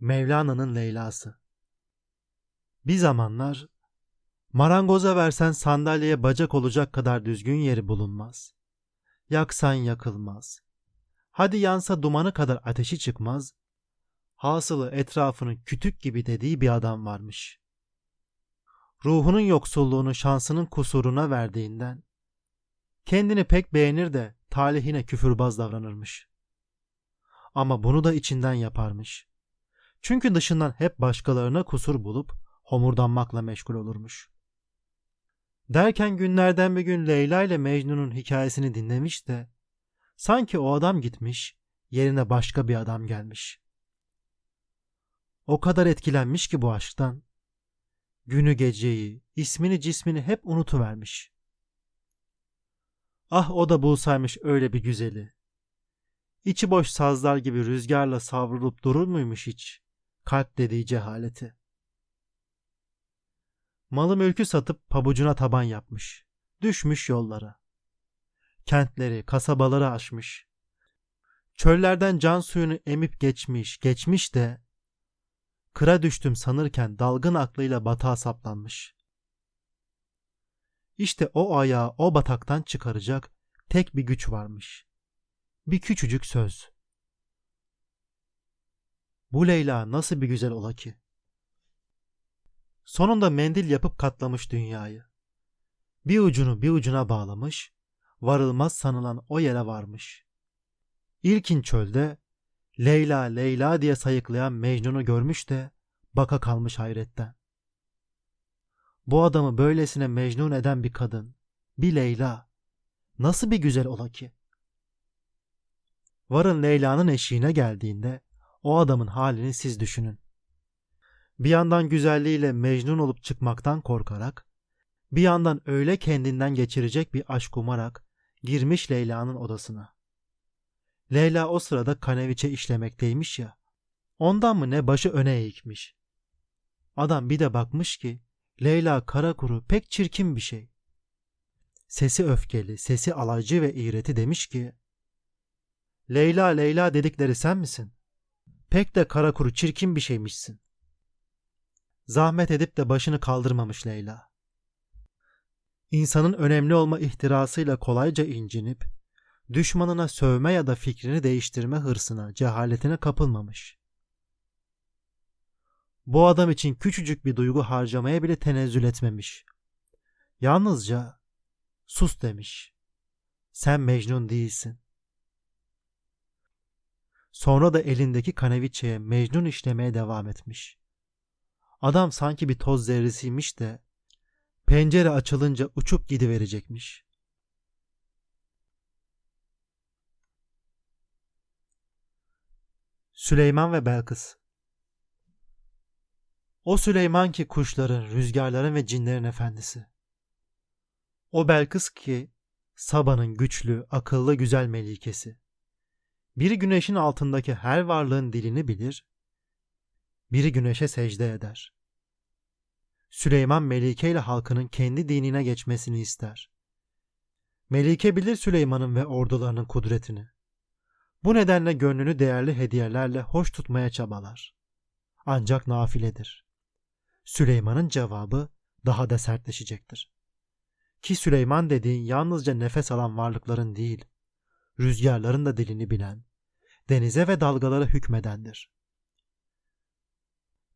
Mevlana'nın Leyla'sı Bir zamanlar marangoza versen sandalyeye bacak olacak kadar düzgün yeri bulunmaz. Yaksan yakılmaz. Hadi yansa dumanı kadar ateşi çıkmaz. Hasılı etrafını kütük gibi dediği bir adam varmış. Ruhunun yoksulluğunu şansının kusuruna verdiğinden kendini pek beğenir de talihine küfürbaz davranırmış. Ama bunu da içinden yaparmış. Çünkü dışından hep başkalarına kusur bulup homurdanmakla meşgul olurmuş. Derken günlerden bir gün Leyla ile Mecnun'un hikayesini dinlemiş de sanki o adam gitmiş, yerine başka bir adam gelmiş. O kadar etkilenmiş ki bu aşktan. Günü geceyi, ismini cismini hep unutuvermiş. Ah o da bulsaymış öyle bir güzeli. İçi boş sazlar gibi rüzgarla savrulup durur muymuş hiç? Kalp dediği cehaleti. Malı mülkü satıp pabucuna taban yapmış. Düşmüş yollara. Kentleri, kasabaları aşmış. Çöllerden can suyunu emip geçmiş, geçmiş de kıra düştüm sanırken dalgın aklıyla batağa saplanmış. İşte o ayağı o bataktan çıkaracak tek bir güç varmış. Bir küçücük söz. Bu Leyla nasıl bir güzel ola ki? Sonunda mendil yapıp katlamış dünyayı. Bir ucunu bir ucuna bağlamış, varılmaz sanılan o yere varmış. İlkin çölde Leyla Leyla diye sayıklayan Mecnun'u görmüş de baka kalmış hayretten. Bu adamı böylesine mecnun eden bir kadın, bir Leyla, nasıl bir güzel ola ki? Varın Leyla'nın eşiğine geldiğinde o adamın halini siz düşünün. Bir yandan güzelliğiyle mecnun olup çıkmaktan korkarak, bir yandan öyle kendinden geçirecek bir aşk umarak girmiş Leyla'nın odasına. Leyla o sırada kaneviçe işlemekteymiş ya, ondan mı ne başı öne eğikmiş. Adam bir de bakmış ki Leyla kara kuru pek çirkin bir şey. Sesi öfkeli, sesi alaycı ve iğreti demiş ki Leyla Leyla dedikleri sen misin? Pek de kara kuru çirkin bir şeymişsin. Zahmet edip de başını kaldırmamış Leyla. İnsanın önemli olma ihtirasıyla kolayca incinip, düşmanına sövme ya da fikrini değiştirme hırsına, cehaletine kapılmamış. Bu adam için küçücük bir duygu harcamaya bile tenezzül etmemiş. Yalnızca sus demiş. Sen Mecnun değilsin. Sonra da elindeki kaneviçeye Mecnun işlemeye devam etmiş. Adam sanki bir toz zerresiymiş de pencere açılınca uçup gidiverecekmiş. Süleyman ve Belkıs O Süleyman ki kuşların, rüzgarların ve cinlerin efendisi. O Belkıs ki Saba'nın güçlü, akıllı, güzel melikesi. Biri güneşin altındaki her varlığın dilini bilir, biri güneşe secde eder. Süleyman Melike ile halkının kendi dinine geçmesini ister. Melike bilir Süleyman'ın ve ordularının kudretini. Bu nedenle gönlünü değerli hediyelerle hoş tutmaya çabalar. Ancak nafiledir. Süleyman'ın cevabı daha da sertleşecektir. Ki Süleyman dediğin yalnızca nefes alan varlıkların değil, rüzgarların da dilini bilen, denize ve dalgalara hükmedendir.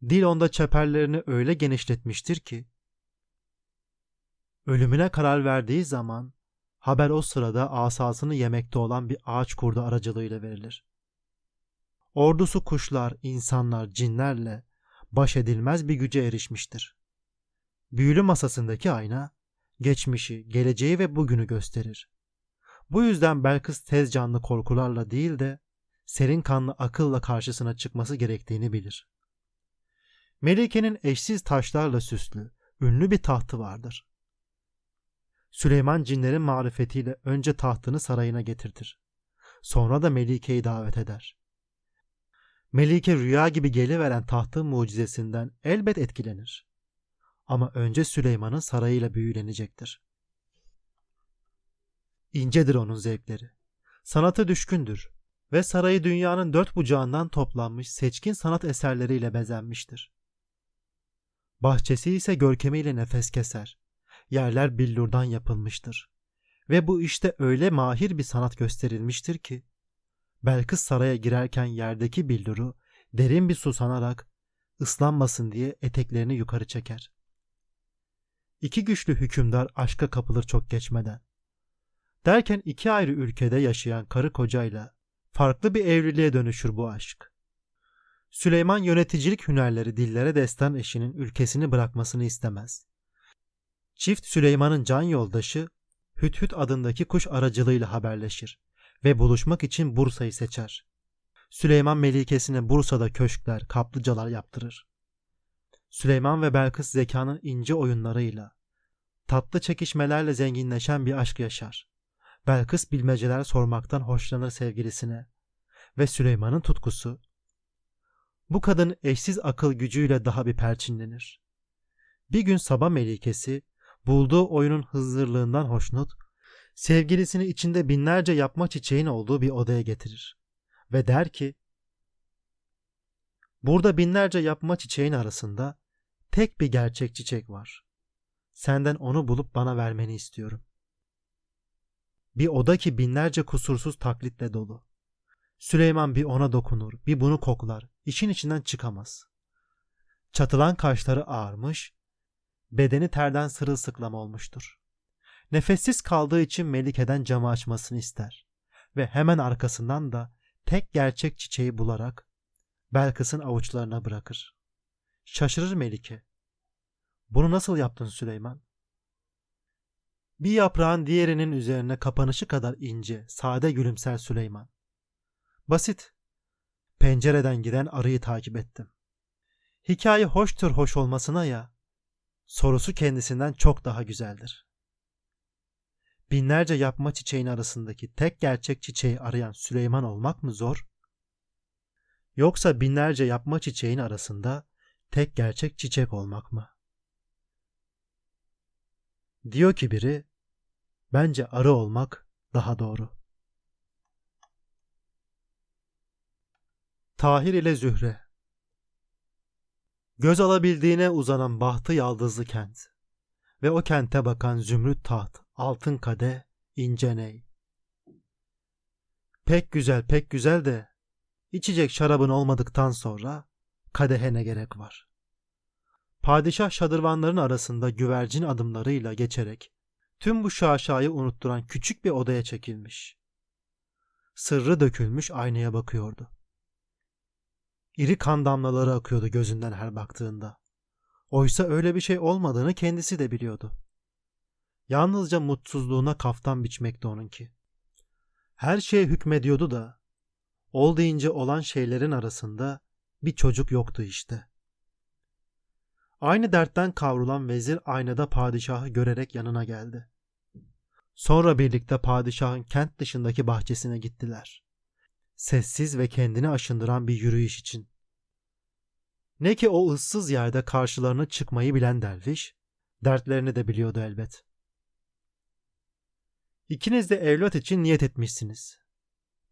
Dil onda çeperlerini öyle genişletmiştir ki, ölümüne karar verdiği zaman haber o sırada asasını yemekte olan bir ağaç kurdu aracılığıyla verilir. Ordusu kuşlar, insanlar, cinlerle baş edilmez bir güce erişmiştir. Büyülü masasındaki ayna, geçmişi, geleceği ve bugünü gösterir. Bu yüzden Belkıs tez canlı korkularla değil de serin kanlı akılla karşısına çıkması gerektiğini bilir. Melike'nin eşsiz taşlarla süslü, ünlü bir tahtı vardır. Süleyman cinlerin marifetiyle önce tahtını sarayına getirtir. Sonra da Melike'yi davet eder. Melike rüya gibi geliveren tahtın mucizesinden elbet etkilenir. Ama önce Süleyman'ın sarayıyla büyülenecektir. İncedir onun zevkleri. Sanata düşkündür ve sarayı dünyanın dört bucağından toplanmış seçkin sanat eserleriyle bezenmiştir. Bahçesi ise görkemiyle nefes keser. Yerler billurdan yapılmıştır. Ve bu işte öyle mahir bir sanat gösterilmiştir ki, Belkıs saraya girerken yerdeki billuru derin bir susanarak ıslanmasın diye eteklerini yukarı çeker. İki güçlü hükümdar aşka kapılır çok geçmeden. Derken iki ayrı ülkede yaşayan karı kocayla farklı bir evliliğe dönüşür bu aşk. Süleyman yöneticilik hünerleri dillere destan eşinin ülkesini bırakmasını istemez. Çift Süleyman'ın can yoldaşı Hüthüt adındaki kuş aracılığıyla haberleşir ve buluşmak için Bursa'yı seçer. Süleyman Melikesi'ne Bursa'da köşkler, kaplıcalar yaptırır. Süleyman ve Belkıs zekanın ince oyunlarıyla, tatlı çekişmelerle zenginleşen bir aşk yaşar. Belkıs bilmeceler sormaktan hoşlanır sevgilisine ve Süleyman'ın tutkusu bu kadın eşsiz akıl gücüyle daha bir perçinlenir. Bir gün sabah melikesi bulduğu oyunun hızırlığından hoşnut, sevgilisini içinde binlerce yapma çiçeğin olduğu bir odaya getirir ve der ki Burada binlerce yapma çiçeğin arasında tek bir gerçek çiçek var. Senden onu bulup bana vermeni istiyorum. Bir oda ki binlerce kusursuz taklitle dolu. Süleyman bir ona dokunur, bir bunu koklar. İşin içinden çıkamaz. Çatılan kaşları ağarmış, bedeni terden sırılsıklam olmuştur. Nefessiz kaldığı için Melike'den camı açmasını ister ve hemen arkasından da tek gerçek çiçeği bularak Belkıs'ın avuçlarına bırakır. Şaşırır Melike. Bunu nasıl yaptın Süleyman? Bir yaprağın diğerinin üzerine kapanışı kadar ince, sade gülümser Süleyman. Basit. Pencereden giden arıyı takip ettim. Hikaye hoştur hoş olmasına ya, sorusu kendisinden çok daha güzeldir. Binlerce yapma çiçeğin arasındaki tek gerçek çiçeği arayan Süleyman olmak mı zor? Yoksa binlerce yapma çiçeğin arasında tek gerçek çiçek olmak mı? Diyor ki biri, bence arı olmak daha doğru. Tahir ile Zühre Göz alabildiğine uzanan bahtı yaldızlı kent ve o kente bakan zümrüt taht, altın kade, ince ney. Pek güzel pek güzel de içecek şarabın olmadıktan sonra kadehe ne gerek var? Padişah şadırvanların arasında güvercin adımlarıyla geçerek tüm bu şaşayı unutturan küçük bir odaya çekilmiş. Sırrı dökülmüş aynaya bakıyordu. İri kan damlaları akıyordu gözünden her baktığında. Oysa öyle bir şey olmadığını kendisi de biliyordu. Yalnızca mutsuzluğuna kaftan biçmekti onunki. Her şeye hükmediyordu da, ol deyince olan şeylerin arasında bir çocuk yoktu işte. Aynı dertten kavrulan vezir aynada padişahı görerek yanına geldi. Sonra birlikte padişahın kent dışındaki bahçesine gittiler. Sessiz ve kendini aşındıran bir yürüyüş için. Ne ki o ıssız yerde karşılarına çıkmayı bilen derviş, dertlerini de biliyordu elbet. İkiniz de evlat için niyet etmişsiniz.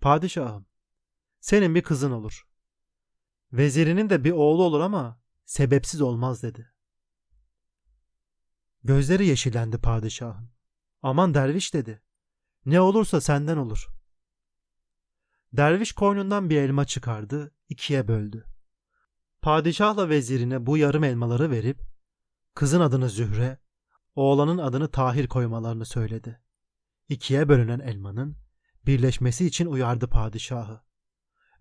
Padişahım, senin bir kızın olur. Vezirinin de bir oğlu olur ama sebepsiz olmaz dedi. Gözleri yeşillendi padişahın. Aman derviş dedi. Ne olursa senden olur. Derviş koynundan bir elma çıkardı, ikiye böldü. Padişahla vezirine bu yarım elmaları verip kızın adını Zühre, oğlanın adını Tahir koymalarını söyledi. İkiye bölünen elmanın birleşmesi için uyardı padişahı.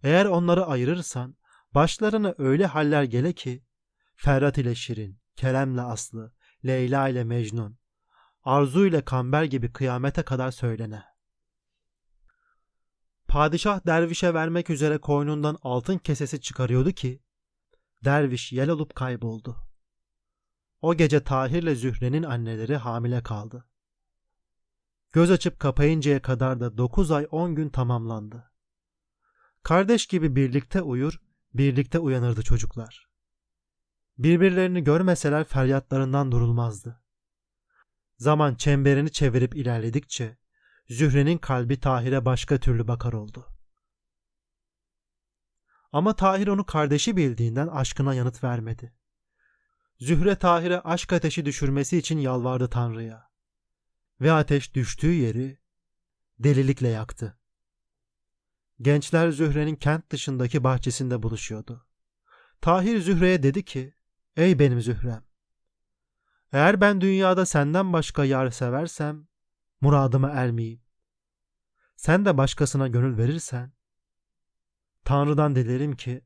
Eğer onları ayırırsan başlarına öyle haller gele ki Ferhat ile Şirin, Kerem'le Aslı, Leyla ile Mecnun, Arzu ile Kamber gibi kıyamete kadar söylene. Padişah dervişe vermek üzere koynundan altın kesesi çıkarıyordu ki derviş yel olup kayboldu. O gece Tahir'le Zühre'nin anneleri hamile kaldı. Göz açıp kapayıncaya kadar da 9 ay 10 gün tamamlandı. Kardeş gibi birlikte uyur, birlikte uyanırdı çocuklar. Birbirlerini görmeseler feryatlarından durulmazdı. Zaman çemberini çevirip ilerledikçe Zühre'nin kalbi Tahir'e başka türlü bakar oldu. Ama Tahir onu kardeşi bildiğinden aşkına yanıt vermedi. Zühre Tahir'e aşk ateşi düşürmesi için yalvardı Tanrı'ya. Ve ateş düştüğü yeri delilikle yaktı. Gençler Zühre'nin kent dışındaki bahçesinde buluşuyordu. Tahir Zühre'ye dedi ki, Ey benim Zührem! Eğer ben dünyada senden başka yar seversem, muradıma ermeyeyim. Sen de başkasına gönül verirsen, Tanrı'dan dilerim ki,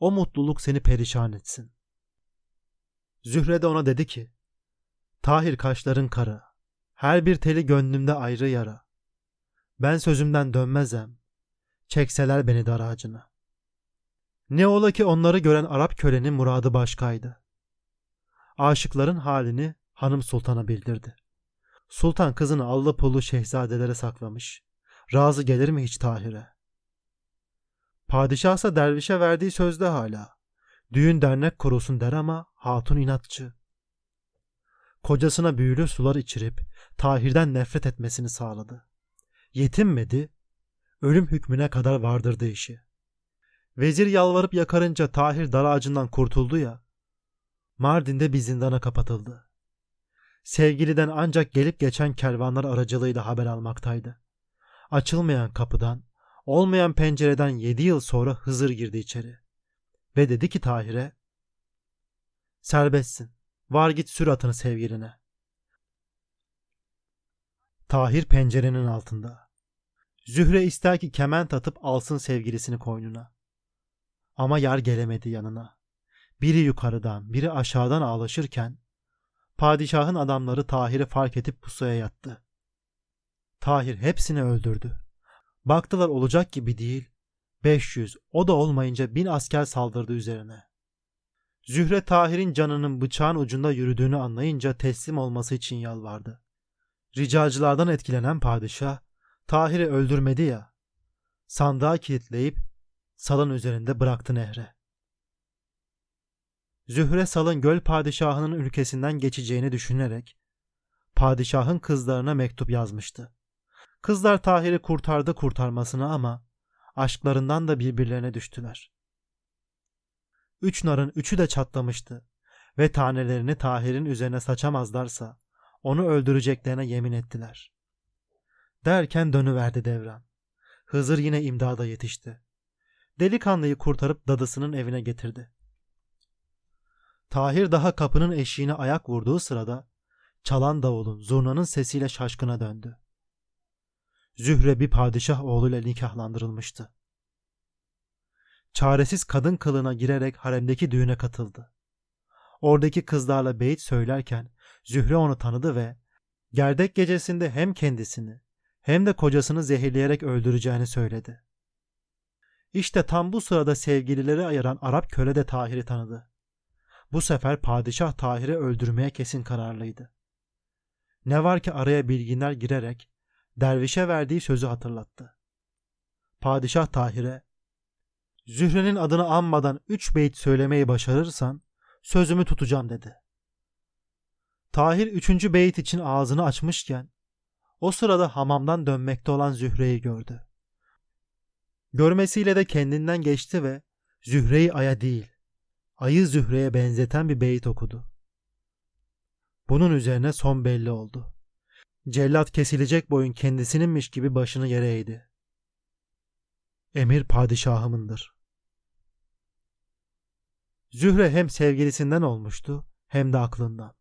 o mutluluk seni perişan etsin. Zühre de ona dedi ki, Tahir kaşların kara, her bir teli gönlümde ayrı yara. Ben sözümden dönmezem, çekseler beni dar ağacına. Ne ola ki onları gören Arap kölenin muradı başkaydı. Aşıkların halini hanım sultana bildirdi. Sultan kızını allı pullu şehzadelere saklamış. Razı gelir mi hiç Tahir'e? Padişahsa dervişe verdiği sözde hala. Düğün dernek kurusun der ama hatun inatçı. Kocasına büyülü sular içirip Tahir'den nefret etmesini sağladı. Yetinmedi, ölüm hükmüne kadar vardırdı işi. Vezir yalvarıp yakarınca Tahir dar ağacından kurtuldu ya, Mardin'de bir zindana kapatıldı. Sevgiliden ancak gelip geçen kervanlar aracılığıyla haber almaktaydı. Açılmayan kapıdan, olmayan pencereden yedi yıl sonra Hızır girdi içeri. Ve dedi ki Tahir'e, Serbestsin, var git sür atını sevgiline. Tahir pencerenin altında. Zühre ister ki kement atıp alsın sevgilisini koynuna. Ama yar gelemedi yanına. Biri yukarıdan, biri aşağıdan ağlaşırken, padişahın adamları Tahir'i fark edip pusuya yattı. Tahir hepsini öldürdü. Baktılar olacak gibi değil. 500, o da olmayınca bin asker saldırdı üzerine. Zühre Tahir'in canının bıçağın ucunda yürüdüğünü anlayınca teslim olması için yalvardı. Ricacılardan etkilenen padişah, Tahir'i öldürmedi ya, sandığa kilitleyip salın üzerinde bıraktı nehre. Zühre salın göl padişahının ülkesinden geçeceğini düşünerek, padişahın kızlarına mektup yazmıştı. Kızlar Tahir'i kurtardı kurtarmasını ama aşklarından da birbirlerine düştüler. Üç narın üçü de çatlamıştı ve tanelerini Tahir'in üzerine saçamazlarsa onu öldüreceklerine yemin ettiler. Derken dönüverdi devran. Hızır yine imdada yetişti. Delikanlıyı kurtarıp dadısının evine getirdi. Tahir daha kapının eşiğine ayak vurduğu sırada çalan davulun, zurnanın sesiyle şaşkına döndü. Zühre bir padişah oğluyla nikahlandırılmıştı. Çaresiz kadın kılığına girerek haremdeki düğüne katıldı. Oradaki kızlarla beyit söylerken Zühre onu tanıdı ve gerdek gecesinde hem kendisini hem de kocasını zehirleyerek öldüreceğini söyledi. İşte tam bu sırada sevgilileri ayıran Arap köle de Tahir'i tanıdı. Bu sefer padişah Tahir'i öldürmeye kesin kararlıydı. Ne var ki araya bilginler girerek dervişe verdiği sözü hatırlattı. Padişah Tahir'e Zühre'nin adını anmadan üç beyt söylemeyi başarırsan sözümü tutacağım dedi. Tahir üçüncü beyit için ağzını açmışken o sırada hamamdan dönmekte olan Zühre'yi gördü. Görmesiyle de kendinden geçti ve Zühre'yi aya değil, ayı Zühre'ye benzeten bir beyit okudu. Bunun üzerine son belli oldu. Cellat kesilecek boyun kendisininmiş gibi başını yere eğdi. Emir padişahımındır. Zühre hem sevgilisinden olmuştu hem de aklından.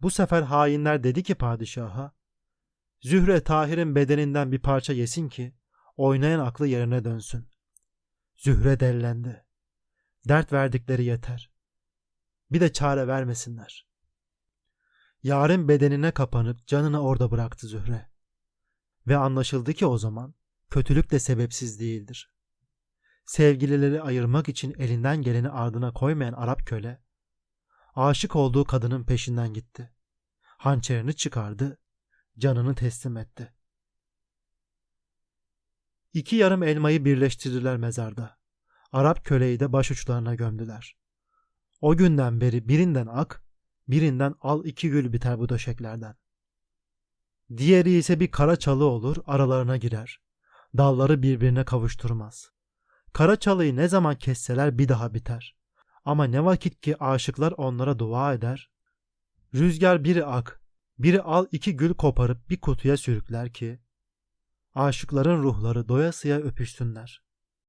Bu sefer hainler dedi ki padişaha, Zühre Tahir'in bedeninden bir parça yesin ki oynayan aklı yerine dönsün. Zühre dellendi. Dert verdikleri yeter. Bir de çare vermesinler. Yarın bedenine kapanıp canını orada bıraktı Zühre. Ve anlaşıldı ki o zaman kötülük de sebepsiz değildir. Sevgilileri ayırmak için elinden geleni ardına koymayan Arap köle, aşık olduğu kadının peşinden gitti. Hançerini çıkardı, canını teslim etti. İki yarım elmayı birleştirdiler mezarda. Arap köleyi de başuçlarına gömdüler. O günden beri birinden ak, birinden al iki gül biter bu döşeklerden. Diğeri ise bir kara çalı olur aralarına girer. Dalları birbirine kavuşturmaz. Kara çalıyı ne zaman kesseler bir daha biter. Ama ne vakit ki aşıklar onlara dua eder. Rüzgar biri ak, biri al iki gül koparıp bir kutuya sürükler ki aşıkların ruhları doyasıya öpüşsünler.